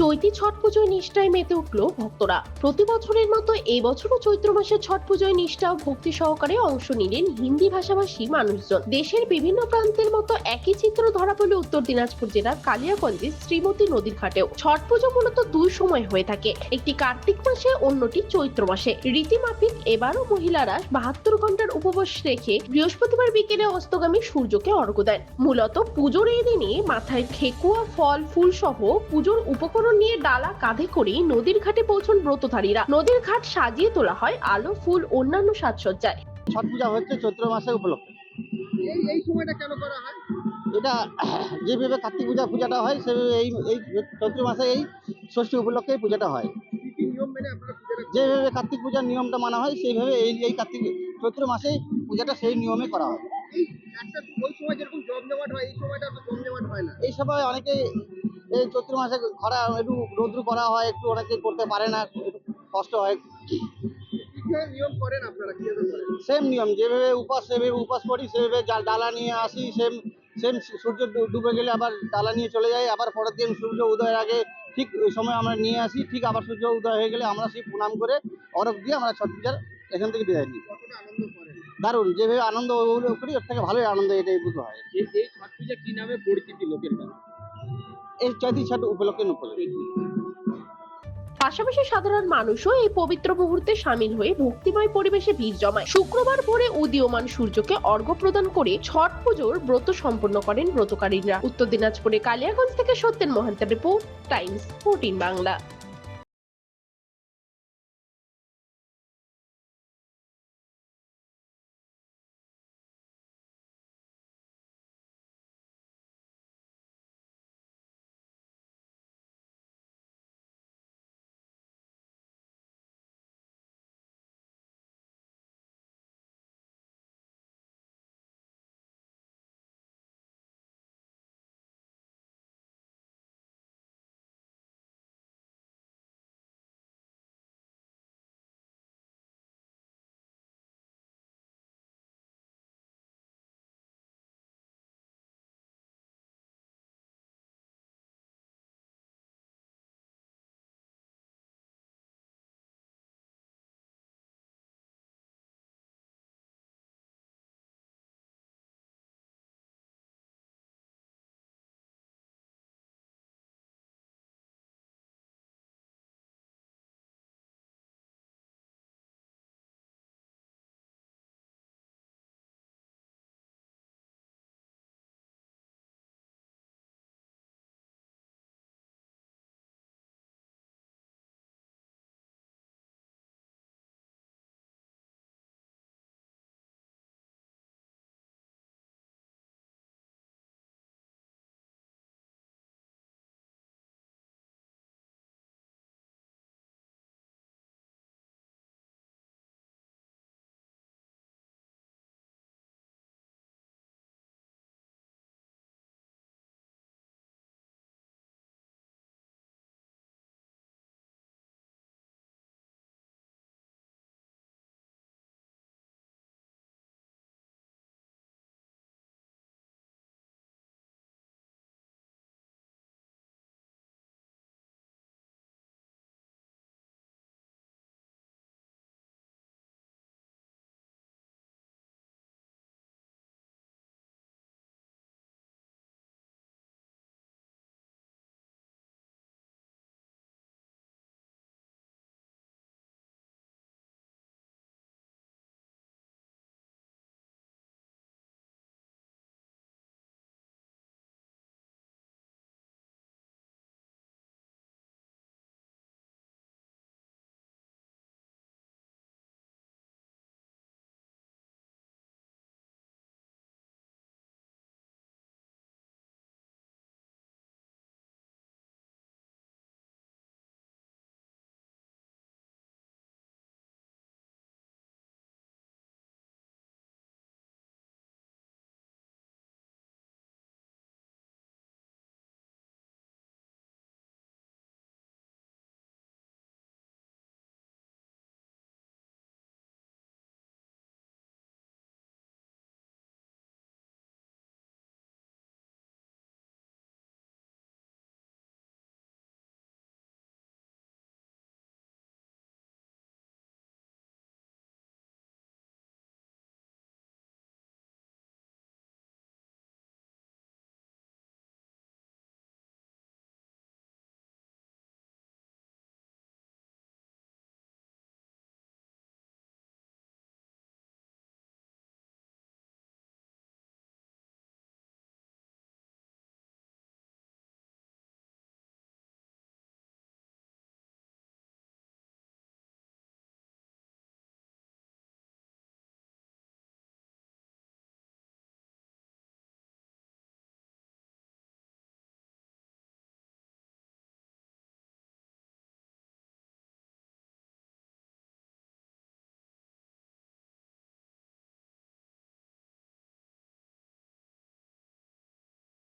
চৈতি ছট পুজোয় নিষ্ঠায় মেতে উঠল ভক্তরা। প্রতি বছরের মতো এই বছরও চৈত্র মাসের ছট পুজোয় নিষ্ঠা ও ভক্তি সহকারে অংশ নিলেন হিন্দি ভাষাভাষী মানুষজন। দেশের বিভিন্ন প্রান্তের মতো একই চিত্র ধরা পড়ল উত্তর দিনাজপুর জেলার কালিয়াগঞ্জের শ্রীমতী নদীর ঘাটেও। ছট পুজো মূলত দুই সময় হয়ে থাকে। একটি কার্তিক মাসে, অন্যটি চৈত্র মাসে। রীতিমাফিক এবারও মহিলারা বাহাত্তর ঘণ্টার উপবাস রেখে বৃহস্পতিবার বিকেলে অস্তগামী সূর্যকে অর্ঘ্য দেন। মূলত পুজোর এই দিনে মাথায় ঠেকুয়া ফল ফুল সহ পুজোর উপকরণ নিয়ে ডালা কাঁধে করে নদীর ঘাটে পৌঁছন ব্রতধারীরা। নদীর ঘাট সাজিয়ে তোলা হয় আলো ফুল অন্যান্য সাজসজ্জায়। ছট পূজা হচ্ছে চৈত্র মাসে উপলক্ষে। এই এই সময়টা কেন করা হয়? এটা যেভাবে কার্তিক পূজা পূজাটা হয় সেভাবে এই এই চৈত্র মাসে এই ষষ্ঠী উপলক্ষে পূজাটা হয়। মেনে? যেভাবে কার্তিক পূজার নিয়মটা মানা হয় সেইভাবে এই এই কার্তিক চৈত্র মাসে পূজাটা সেই নিয়মে করা হয়। এই সময় যেরকম জমজমাট হয় এই সময়টা জমজমাট হয় না। এই সময় অনেকে এই চৈত্র মাসে খরা একটু রৌদ্র করা হয় একটু অনেকে করতে পারে না কষ্ট হয়। নিয়ম করেন আপনারা? সেম নিয়ম যেভাবে উপাস সেভাবে উপাস করি সেভাবে ডালা নিয়ে আসি সেম সেম সূর্য ডুবে গেলে আবার ডালা নিয়ে চলে যাই আবার পরের দিন সূর্য উদয়ের আগে ঠিক ওই সময় আমরা নিয়ে আসি ঠিক আবার সূর্য উদয় হয়ে গেলে আমরা সেই প্রণাম করে অরব দিয়ে আমরা ছট পূজার এখান থেকে বিদায় নিই। কতটা আনন্দ করেন? দারুণ যেভাবে আনন্দ উপভোগ করি ওর থেকে ভালোই আনন্দ এটাই বুঝতে হয় এই এই ছট পূজা কি নামে পরিচিতি লোকের কাছে এই চৈতি ছট উপলক্ষে উপলক্ষে পাশাপাশি সাধারণ মানুষও এই পবিত্র মুহূর্তে সামিল হয়ে ভক্তিময় পরিবেশে ভিড় জমায়। শুক্রবার ভোরে উদীয়মান সূর্যকে অর্ঘ্য প্রদান করে ছট পুজোর ব্রত সম্পন্ন করেন ব্রতকারীরা। উত্তর দিনাজপুরে কালিয়াগঞ্জ থেকে সত্যেন মহান্তের রিপোর্ট, টাইমস, ফোরটিন বাংলা।